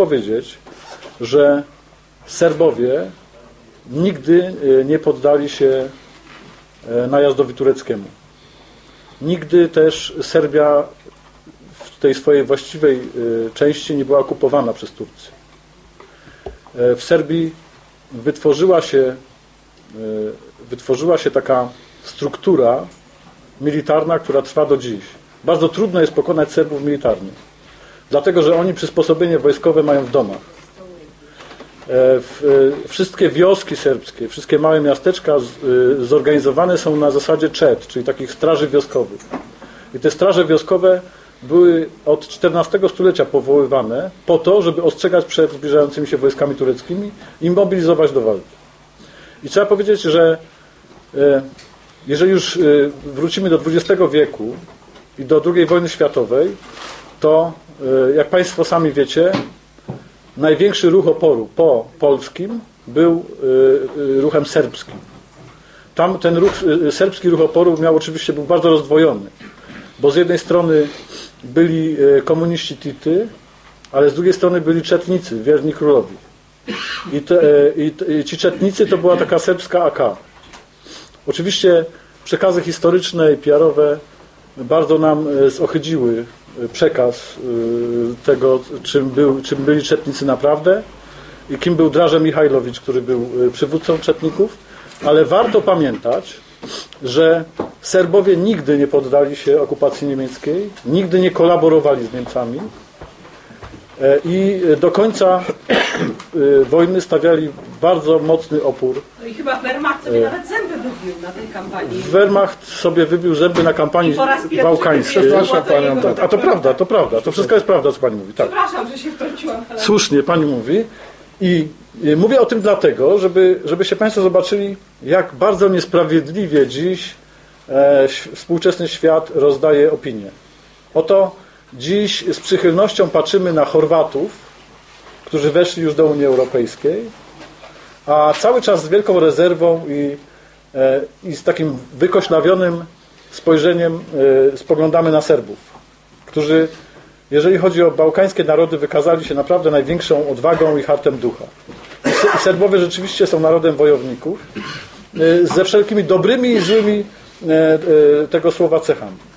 powiedzieć, że Serbowie nigdy e, nie poddali się e, najazdowi tureckiemu. Nigdy też Serbia w tej swojej właściwej e, części nie była okupowana przez Turcję. W Serbii wytworzyła się, wytworzyła się taka struktura militarna, która trwa do dziś. Bardzo trudno jest pokonać Serbów militarnie, dlatego że oni przysposobienie wojskowe mają w domach. E, wszystkie wioski serbskie, wszystkie małe miasteczka e, zorganizowane są na zasadzie czet, czyli takich straży wioskowych. I te straże wioskowe były od XIV stulecia powoływane po to, żeby ostrzegać przed zbliżającymi się wojskami tureckimi i mobilizować do walki. I trzeba powiedzieć, że e, jeżeli już wrócimy do XX wieku i do II wojny światowej, to jak Państwo sami wiecie, największy ruch oporu po polskim był y, y, ruchem serbskim. Tam ten ruch, serbski ruch oporu miał oczywiście, był bardzo rozdwojony, bo z jednej strony byli komuniści Tity, ale z drugiej strony byli czetnicy, wierni królowi. I, te, i, i ci czetnicy to była taka serbska AK. Oczywiście przekazy historyczne i PR-owe bardzo nam zohydziły przekaz y, tego, czym, był, czym byli Czetnicy naprawdę i kim był Draże Michajlowicz, który był przywódcą Czetników, ale warto pamiętać, że Serbowie nigdy nie poddali się okupacji niemieckiej, nigdy nie kolaborowali z Niemcami e, i do końca wojny stawiali bardzo mocny opór. No i chyba Wehrmacht sobie nawet zęby wybił na tej kampanii. Wehrmacht sobie wybił zęby na kampanii bałkańskiej. Przepraszam panią. A to prawda, to prawda. To wszystko jest prawda, co pani mówi. Tak. Przepraszam, że się wtrąciłam. Ale... Słusznie pani mówi. I mówię o tym dlatego, żeby, żeby się Państwo zobaczyli, jak bardzo niesprawiedliwie dziś e, współczesny świat rozdaje opinię. Oto dziś z przychylnością patrzymy na Chorwatów, którzy weszli już do Unii Europejskiej, a cały czas z wielką rezerwą i, e, i z takim wykoślawionym spojrzeniem e, spoglądamy na Serbów, którzy, jeżeli chodzi o bałkańskie narody, wykazali się naprawdę największą odwagą i hartem ducha. Serbowie rzeczywiście są narodem wojowników e, ze wszelkimi dobrymi i złymi tego słowa cechami.